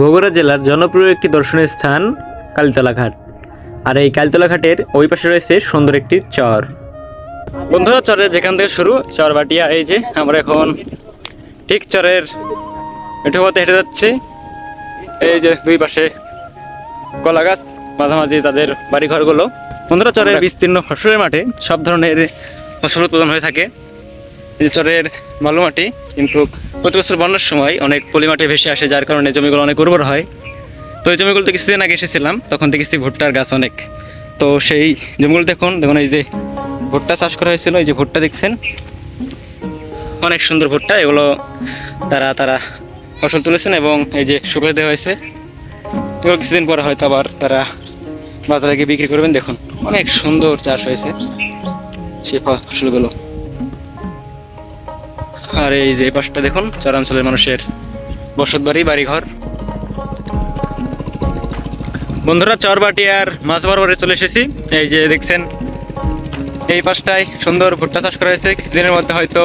বগুড়া জেলার জনপ্রিয় একটি দর্শনীয় স্থান কালীতলা ঘাট আর এই কালীতলা ঘাটের ওই পাশে রয়েছে সুন্দর একটি চর। বন্ধুরা চরের যেখান থেকে শুরু চর বাটিয়া এই যে আমরা এখন ঠিক চরের মেঠো পথে হেঁটে যাচ্ছি। এই যে দুই পাশে কলা গাছ মাঝামাঝি তাদের বাড়ি ঘরগুলো বন্ধুরা চরের বিস্তীর্ণ ফসলের মাঠে সব ধরনের ফসল উৎপাদন হয়ে থাকে। এই যে চরের বালু মাটি কিন্তু প্রতি বছর বন্যার সময় অনেক পলি মাটি ভেসে আসে, যার কারণে জমিগুলো অনেক উর্বর হয়। তো এই জমিগুলোতে কিছুদিন আগে এসেছিলাম, তখন দেখেছি ভুট্টার গাছ অনেক। তো সেই জমিগুলো দেখুন দেখুন এই যে ভুট্টা চাষ করা হয়েছিল, এই যে ভুট্টা দেখছেন? অনেক সুন্দর ভুট্টা, এগুলো তারা তারা ফসল তুলেছেন এবং এই যে শুকিয়ে দেওয়া হয়েছে। এগুলো কিছুদিন পরে হয়তো আবার তারা বাজারে গিয়ে বিক্রি করবেন, দেখুন। অনেক সুন্দর চাষ হয়েছে সেই ফসলগুলো। আর এই যে পাশটা দেখুন, চরাঞ্চলের মানুষের বসত বাড়ি বাড়িঘর। বন্ধুরা, চরবাটি আর মাছ বরাবরে চলে এসেছি। এই যে দেখছেন, এই পাশটায় সুন্দর ভুট্টা চাষ করা হয়েছে। কিছুদিনের মধ্যে হয়তো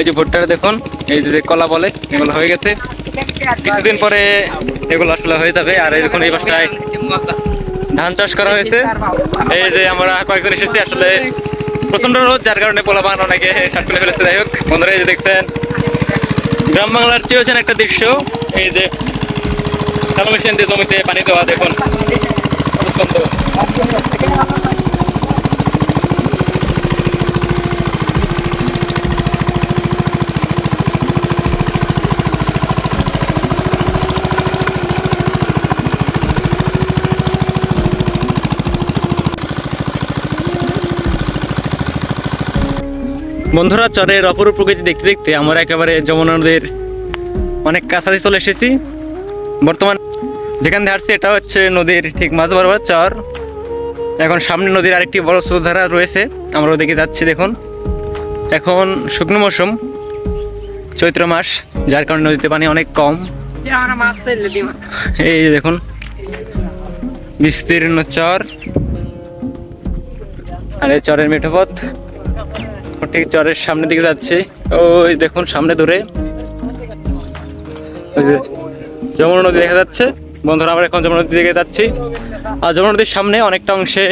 এই যে ভুট্টাটা দেখুন, এই যে কলা বলে, এগুলো হয়ে গেছে। কিছুদিন পরে এগুলো আসলে হয়ে যাবে। আর এই দেখুন, এই পাশটায় ধান চাষ করা হয়েছে। এই যে আমরা কয়েকজন এসেছি, আসলে প্রচণ্ড রোদ, যার কারণে পোলা বাগান অনেকে শার্ট ফেলে ফেলেছে। যাই হোক, বন্ধুরা, এই যে দেখছেন, গ্রাম বাংলার চেয়েছেন একটা দৃশ্য, এই যে শ্যালো মেশিন দিয়ে জমিতে পানি দেওয়া, দেখুন। বন্ধুরা, চরের অপরূপ প্রকৃতি দেখতে দেখতে আমরা একেবারে যমুনা নদীর অনেক কাছাকাছি চলে এসেছি। বর্তমান যেখান দিয়ে হাঁটছি, এটা হচ্ছে নদীর ঠিক মাঝ বরাবর চর। এখন সামনে নদীর আরেকটি বড় স্রোতধারা রয়েছে। আমরা ওদিকে যাচ্ছি, দেখুন। এখন শুকনো মৌসুম, চৈত্র মাস, যার কারণে নদীতে পানি অনেক কম। এই দেখুন, বিস্তীর্ণ চর। আর এই চরের মেঠো পথ ঠিক চরের সামনের দিকে যাচ্ছি। ওই দেখুন, সামনে যে যমুনা নদী দেখা যাচ্ছে। বন্ধুরা আমরা এখন যমুনা নদীর দিকে যাচ্ছি। আর যমুনা নদীর সামনে অনেকটা অংশে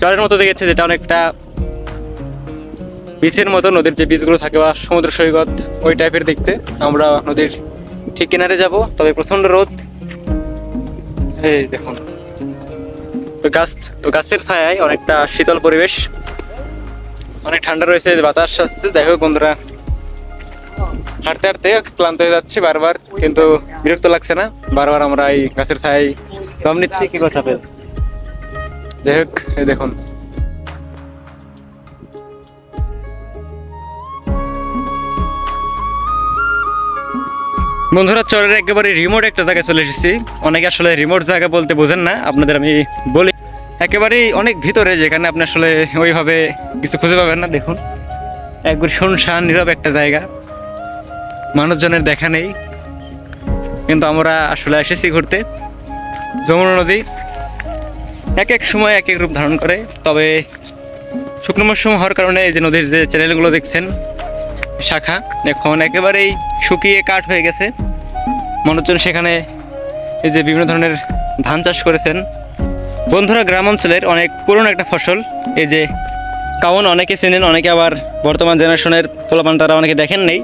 চরের মতো দেখেছে, যেটা অনেকটা বিচের মতো। নদীর যে বীজগুলো থাকে বা সমুদ্র সৈকত, ওই টাইপের দেখতে। আমরা নদীর ঠিক কিনারে যাব, তবে প্রচণ্ড রোদ। এই দেখুন। গাছ, তো গাছের ছায়ায় অনেকটা শীতল পরিবেশ। অনেক ঠান্ডা রয়েছে বাতাস আসছে। হোক বন্ধুরা, হাঁটতে হাঁটতে ক্লান্ত হয়ে যাচ্ছি বারবার, কিন্তু বিরক্ত লাগছে না। বারবার আমরা এই গাছের ছায় দম নিচ্ছি, কি কথা পেল যাই হোক দেখুন। বন্ধুরা, চরের একেবারে রিমোট একটা জায়গায় চলে এসেছি। অনেকে আসলে রিমোট জায়গা বলতে বোঝেন না। আপনাদের আমি বলি একেবারেই অনেক ভিতরে যেখানে আপনি আসলে ওইভাবে কিছু খুঁজে পাবেন না, দেখুন। একবার শুনশান, নীরব একটা জায়গা। মানুষজনের দেখা নেই। কিন্তু আমরা আসলে এসেছি ঘুরতে। যমুনা নদী এক এক সময় এক এক রূপ ধারণ করে। তবে শুকনো মৌসুম হওয়ার কারণে এই যে নদীর যে চ্যানেলগুলো দেখছেন, শাখা, এখন একেবারেই শুকিয়ে কাঠ হয়ে গেছে। মানুষজন সেখানে এই যে বিভিন্ন ধরনের ধান চাষ করেছেন। বন্ধুরা, গ্রাম অঞ্চলের অনেক পুরনো একটা ফসল। এই যে কাউন, অনেকে চেনেন, অনেকে আবার বর্তমান জেনারেশনের ফলপান তারা অনেকে দেখেন নেই।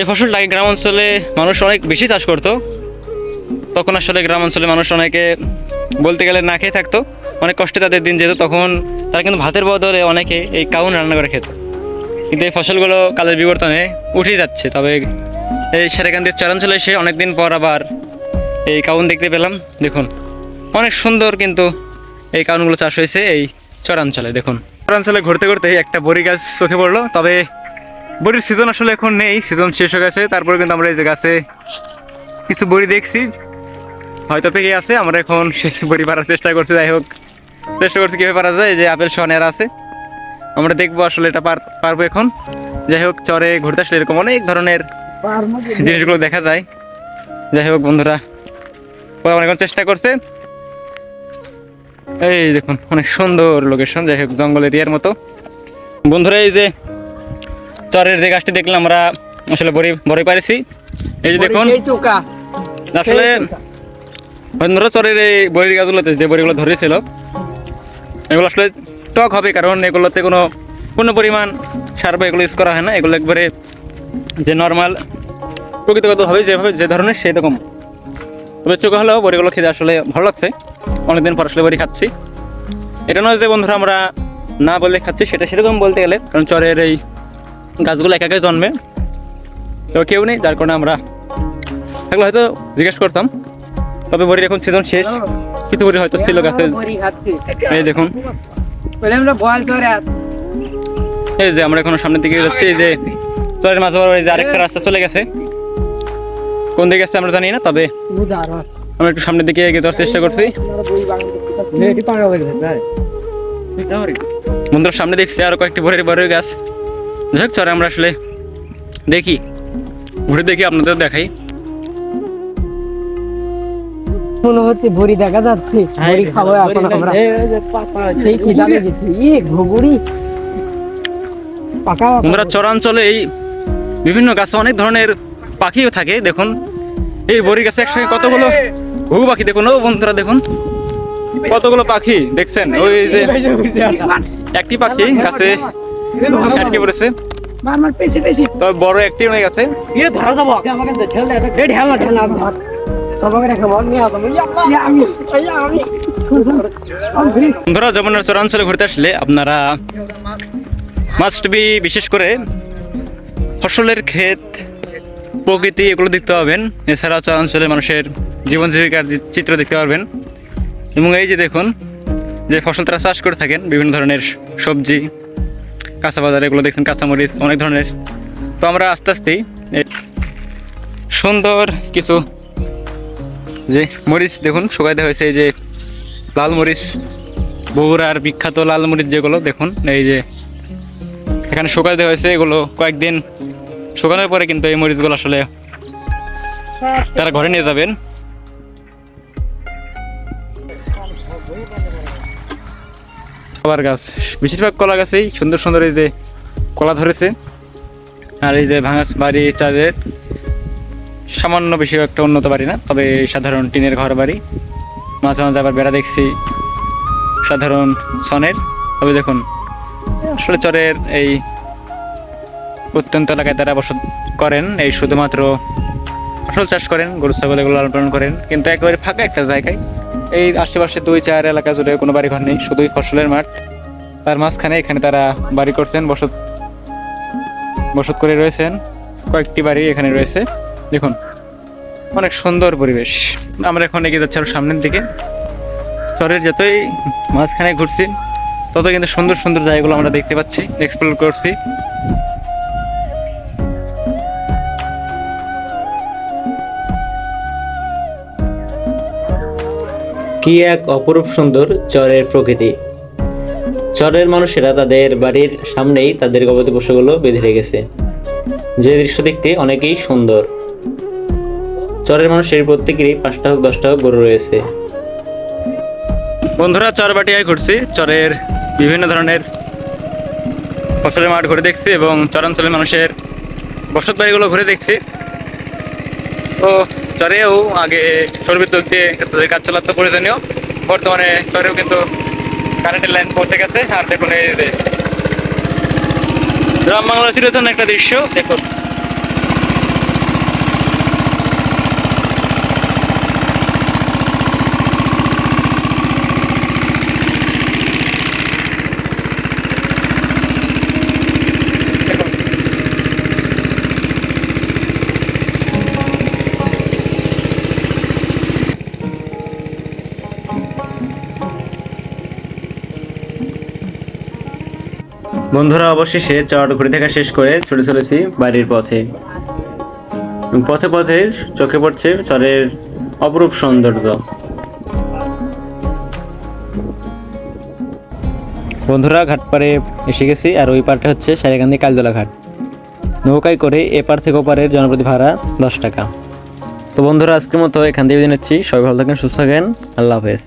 এই ফসলটাকে গ্রাম অঞ্চলে মানুষ অনেক বেশি চাষ করতো। তখন আসলে গ্রাম অঞ্চলে মানুষ অনেকে বলতে গেলে না খেয়ে থাকতো। অনেক কষ্টে তাদের দিন যেত, তখন তারা কিন্তু ভাতের বদলে অনেকে এই কাউন রান্না করে খেত। কিন্তু এই ফসলগুলো কালের বিবর্তনে উঠে যাচ্ছে। তবে এই সেরাকান্দির চরাঞ্চলে এসে অনেকদিন পর আবার এই কাউন দেখতে পেলাম। দেখুন। অনেক সুন্দর কিন্তু এই কারণগুলো চাষ হয়েছে এই চরাঞ্চলে, দেখুন। চরাঞ্চলে ঘুরতে ঘুরতে একটা বড়ি গাছ চোখে পড়ল, তবে বড়ির সিজন আসলে এখন নেই সিজন শেষ হয়ে গেছে, তারপরে কিন্তু আমরা এই যে গাছে কিছু বড়ি দেখছি, হয়তো পেকে আছে, আমরা এখন সেই বড়ি পারার চেষ্টা করছি, যাই হোক, চেষ্টা করছি কীভাবে পারা যায় যে আপেল সনের আছে, আমরা দেখব আসলে এটা পার পারব এখন। যাই হোক, চরে ঘুরতে আসলে এরকম অনেক ধরনের জিনিসগুলো দেখা যায়। যাই হোক, বন্ধুরা, ওরা অনেক চেষ্টা করছে এই দেখুন অনেক সুন্দর লোকেশন যাই হোক জঙ্গল এরিয়ার মতো। বন্ধুরা এই যে চরের যে গাছটি দেখলাম আমরা আসলে বড়ি বড়ি পারেছি এই যে দেখুন চোকা আসলে বন্ধুরা চরের এই বড়ির গাছগুলোতে যে বড়িগুলো ধরেছিল এগুলো আসলে টক হবে কারণ এগুলোতে কোনো কোনো পরিমাণ সার বা এগুলো ইউজ করা হয় না। এগুলো একবারে যে নর্মাল প্রকৃতিগতভাবে যেভাবে যে ধরনের সেই রকম তবে চোখে হলেও বড়িগুলো খেতে আসলে ভালো লাগছে। অনেকদিন পর আসলে বড়ি খাচ্ছি। এটা নয় যে বন্ধুরা আমরা না বলে খাচ্ছি, সেটা সেরকম বলতে গেলে, কারণ চরের এই গাছগুলো একা একা জন্মে। তো কেউ নেই, যার কারণে আমরা এগুলো হয়তো জিজ্ঞেস করতাম। তবে বড়ির এখন সিজন শেষ। কিছু বড়ি হয়তো ছিল গাছে। এই দেখুন। এই যে আমরা এখন সামনের দিকে যাচ্ছি, এই যে চরের মাঝে এই যে আরেকটা রাস্তা চলে গেছে। কোন দিকে গেছে আমরা জানি না তবে আমরা একটু সামনের দিকে এগিয়ে যাওয়ার চেষ্টা করছি। বন্ধুরা সামনে দেখছি আরও কয়েকটি ভোরের বড়ের গাছ। যাই হোক চরে আমরা আসলে দেখি। ঘুরে দেখি আপনাদের দেখাই। মনে হচ্ছে ভরি দেখা যাচ্ছে। ভরি খাব এখন আমরা। সেই খিদা লেগেছে ই ঘুগুড়ি পাকা বন্ধুরা চরাঞ্চলে এই বিভিন্ন গাছে অনেক ধরনের পাখিও থাকে, দেখুন। এই বড়ি গাছে একসঙ্গে কতগুলো ঘুঘু পাখি দেখুন, ও বন্ধুরা দেখুন। কতগুলো পাখি দেখছেন? ওই যে একটি পাখি গাছে আটকে পড়েছে। বড় একটি হয়ে গেছে। বন্ধুরা, যমুনার চরাঞ্চলে ঘুরতে আসলে আপনারা মাস্ট বি বিশেষ করে ফসলের ক্ষেত প্রকৃতি, এগুলো দেখতে পাবেন। এছাড়া অঞ্চলের মানুষের জীবন জীবিকার চিত্র দেখতে পারবেন। এবং এই যে দেখুন, যে ফসল তারা চাষ করে থাকেন, বিভিন্ন ধরনের সবজি কাঁচা বাজার এগুলো দেখছেন, কাঁচামরিচ, অনেক ধরনের। তো আমরা আস্তে আস্তেই সুন্দর কিছু যে মরিচ দেখুন শুকাই দেওয়া হয়েছে, এই যে লাল মরিচ, বগুড়ার বিখ্যাত লাল মরিচ যেগুলো, দেখুন, এই যে এখানে শুকাই দেওয়া হয়েছে, এগুলো কয়েকদিন শুকানোর পরে কিন্তু এই মরিচগুলো আসলে তারা ঘরে নিয়ে যাবেন। কলার গাছ, বেশিরভাগ কলা গাছেই সুন্দর সুন্দর এই যে কলা ধরেছে। আর এই যে ভাঙাস বাড়ি চাঁদের সামান্য বেশি একটা উন্নত বাড়ি না, তবে সাধারণ টিনের ঘর বাড়ি। মাঝে মাঝে আবার বেড়া দেখছি সাধারণ ছনের তবে দেখুন, আসলে চরের এই প্রত্যন্ত এলাকায় তারা বসত করেন। এই শুধুমাত্র ফসল চাষ করেন, গরু, ছাগল এগুলো লালন পালন করেন। কিন্তু একেবারে ফাঁকা একটা জায়গায় এই আশেপাশে দুই, চার এলাকা জুড়ে কোনো বাড়ি ঘর নেই, শুধুই ফসলের মাঠ। তার মাঝখানে এখানে তারা বাড়ি করছেন, বসত বসত করে রয়েছেন। কয়েকটি বাড়ি এখানে রয়েছে। দেখুন, অনেক সুন্দর পরিবেশ। আমরা এখন এগিয়ে যাচ্ছি আরও সামনের দিকে। চরের যতই মাঝখানে ঘুরছি তত কিন্তু সুন্দর সুন্দর জায়গাগুলো আমরা দেখতে পাচ্ছি এক্সপ্লোর করছি। কি এক অপরূপ সুন্দর চরের প্রকৃতি। চরের মানুষেরা তাদের বাড়ির সামনেই তাদের গবাদি পশুগুলো বেঁধে রেখেছে। যে দৃশ্য দেখতে অনেকেই সুন্দর। চরের মানুষের প্রত্যেকেরই পাঁচটা হোক, দশটা হোক গরু রয়েছে। বন্ধুরা চরবাটিয়ায় ঘুরছি। চরের বিভিন্ন ধরনের ফসলের মাঠ ঘুরে দেখছি এবং চরাঞ্চলের মানুষের বসত বাড়িগুলো ঘুরে দেখছি। তো চরেও আগে সৌর বিদ্যুৎ দিয়ে তাদের কাজ চলার তো প্রয়োজনীয়। বর্তমানে চরেও কিন্তু কারেন্টের লাইন পৌঁছে গেছে। আর দেখুন এই গ্রাম বাংলা চিরচন একটা দৃশ্য। দেখুন। বন্ধুরা, অবশেষে চর ঘুরে দেখা শেষ করে ছুটে চলেছি বাড়ির পথে। পথে পথে চোখে পড়ছে চরের অপরূপ সৌন্দর্য। বন্ধুরা, ঘাট পাড়ে এসে গেছি, আর ওই পারটা হচ্ছে সারেকান্দি কালদোলা ঘাট। নৌকায় করে এপার থেকে ওপারের জনপ্রতি ভাড়া দশ টাকা। তো বন্ধুরা, আজকের মতো এখান থেকে বিদায় নিচ্ছি। সবাই ভালো থাকেন, সুস্থ থাকেন। আল্লাহ হাফেজ।